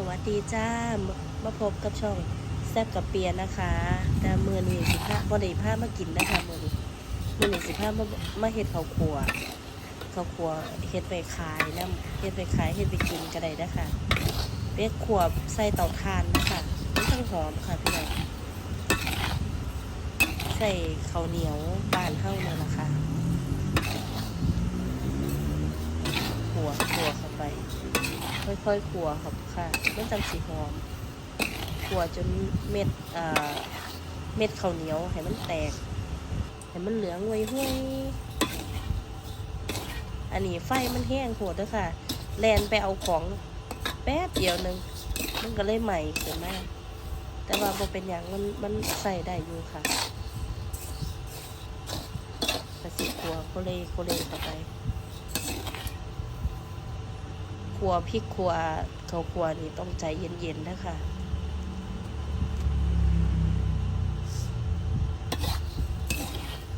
สวัสดีจ้ามาพบกับช่องแซบกับเปียนะคะ แต่มือนี้สิพาบอดีผ้ามากินนะคะมือนี้มือนี้สิพามามาเฮ็ดข้าวครัวข้าวครัวเฮ็ดไปขายน้ำเฮ็ดไปขายเฮ็ดไปกินก็ได้นะคะเป็ดขวบใส่เตาถ่านนะคะมันต้องหอมค่ะพี่น้องใส่ข้าวเหนียวบานเฮ้าเนี่ยนะคะ ขั วขัวเข้าไป ค่อยๆขัวครับค่ะไม่จังสีหอมขัวจนเม็ดอ่าเม็ดข้าวเหนียวให้มันแตกให้มันเหลืองไว้ห้วยอันนี้ไฟมันแห้งโหดเด้อค่ะ แลนไปเอาของแป๊บเดียวหนึง มันก็เลยใหม่ขึ้นมากแต่ว่าบ่เป็นอย่างมันมันใส่ได้อยู่ค่ะกระสิขัวโคเลโคเลเข้าไป ครัวพริกครัวเขาครัวนี่ต้องใจเย็นๆนะคะ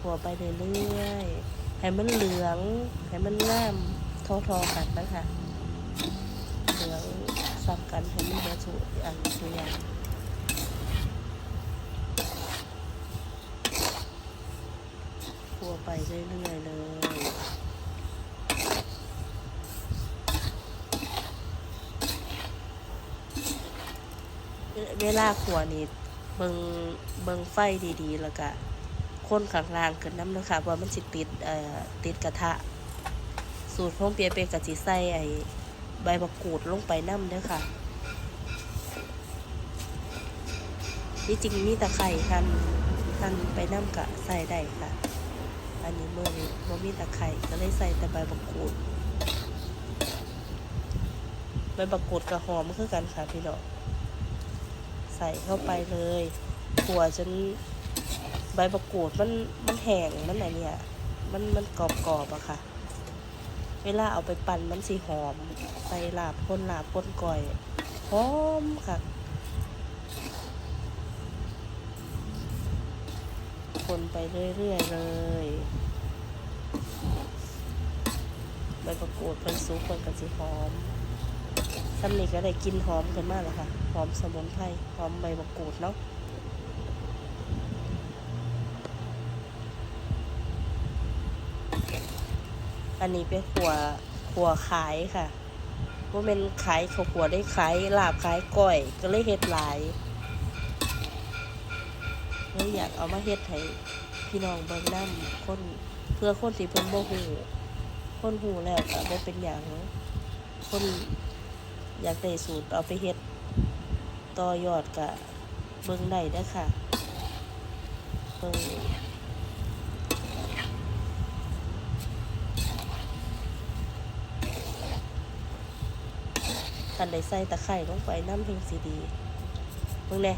ครัวไปเรื่อยๆให้มันเหลืองให้มันงามทอๆกันนะคะเหลืองซ้ำกันให้มันเบสุอันทุย่างครัวไปเรื่อยๆเลย เวลาขัวนี่เบิงเบิงไฟดีๆ แล้วก็คนข้างล่างขึ้นน้ำนะคะเพราะมันสิติดเอ่อติดกระทะ สูตรของเปียเป็นกะจิใส่ไอ้ใบมะกรูดลงไปน้ำเด้อค่ะที่จริงมีตะไคร่ทันทันไปน้ำกะใส่ได้ค่ะ อันนี้เมื่อนี้บ่มีตะไคร่ก็เลยใส่แต่ใบมะกรูดใบมะกรูดกับหอมคือกันค่ะพี่น้อง ใส่เข้าไปเลยขัวจนใบประกูดมันมันแห้งมันอะไรเนี่ยมันมันกรอบกรอบอะค่ะ เวลาเอาไปปั่นมันสีหอมใส่ลาบพ่นลาบพ่นก่อยหอมค่ะคนไปเรื่อยๆเลยใบประกูดเพิ่นซุปเพิ่นกับสีหอม ซ้ำนี่ก็ได้กินหอมขึ้นมากแล้วค่ะ หอมสมุนไพร หอมใบมะกรูดเนาะอันนี้เป็นขัวขัวขายค่ะว่าเป็นขายขาวขัวได้ขายลาบขายก้อย ก็เลยเฮ็ดหลายเลยอยากเอามาเฮ็ดให้พี่น้องเบิ่งน้ำคนเพื่อคนที่เพิ่นบ่ฮู้คนฮู้แล้วก็บ่เป็นหยังคน อยากได้สูตรเอาไปเฮ็ดต่อยอดกะเบิ่งได้เด้ค่ะเบิ่งคันได้ใส่ตะไคร้ลงไปน้ำเพียงสีดีเบิ่งแน่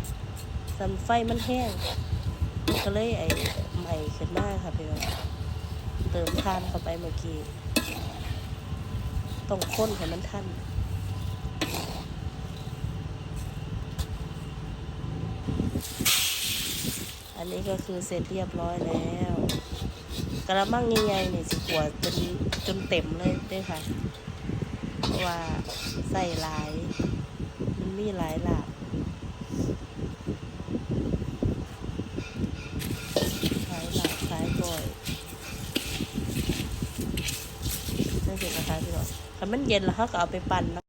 สันไฟมันแห้งก็เลยไอ้ใหม่ขึ้นมาค่ะพี่น้องเติมทานเข้าไปเมื่อกี้ต้องค้นให้มันทัน อั นี้ก็คือเสร็จเรียบร้อยแล้วกระมังใหญ่ๆเนี่ยสิขวดจนจนเต็มเลยด้วยค่ะ เพราะว่าใส่หลาย มันมีหลายหลากหลายหลากหลายก่อยนั่นสินะคะพี่น้องถ้ามันเย็นแล้วเขาก็เอาไปปั่นนะ